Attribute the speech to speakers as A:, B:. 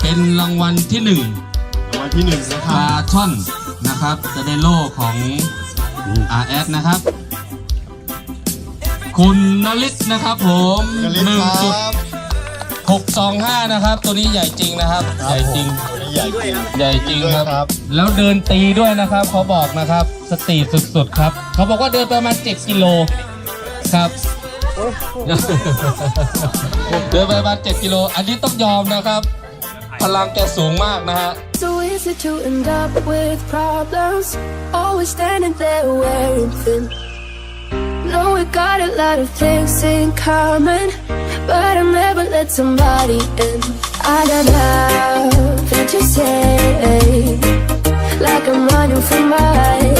A: เป็นรางวัลที่หนึ่ง
B: รางวัลที่หนึ่งนะค
A: ป
B: รับ
A: ลาช่อนนะครับจะได้โล่ของ RS นะครับ คุณนลิศนะครับผม
B: กระลิศ
A: หนึ่ง
B: ค
A: จุด
B: รับ
A: หกสองห้านะครับ ตัวนี้ใหญ่จริงนะครับ ใหญ่จริง
B: ตัวนี้ใหญ่จริง
A: ใหญ่จริง
B: ด้วย
A: ครับ
B: ครับ
A: แล้วเดินตีด้วยนะครับเขาบอกนะครับ สตรีทสุดๆครับ เขาบอกว่าเดินประมาณ 7 กิโลครับ เดินไปประมาณ7กิโล อันนี้ต้องยอมนะครับ พลังแกสูงมากนะฮะ
C: So easy to end up with problems. Always standing there wearing thin. Know we got a lot of things in common, but I never let somebody in. I got nothing to say, like I'm running from my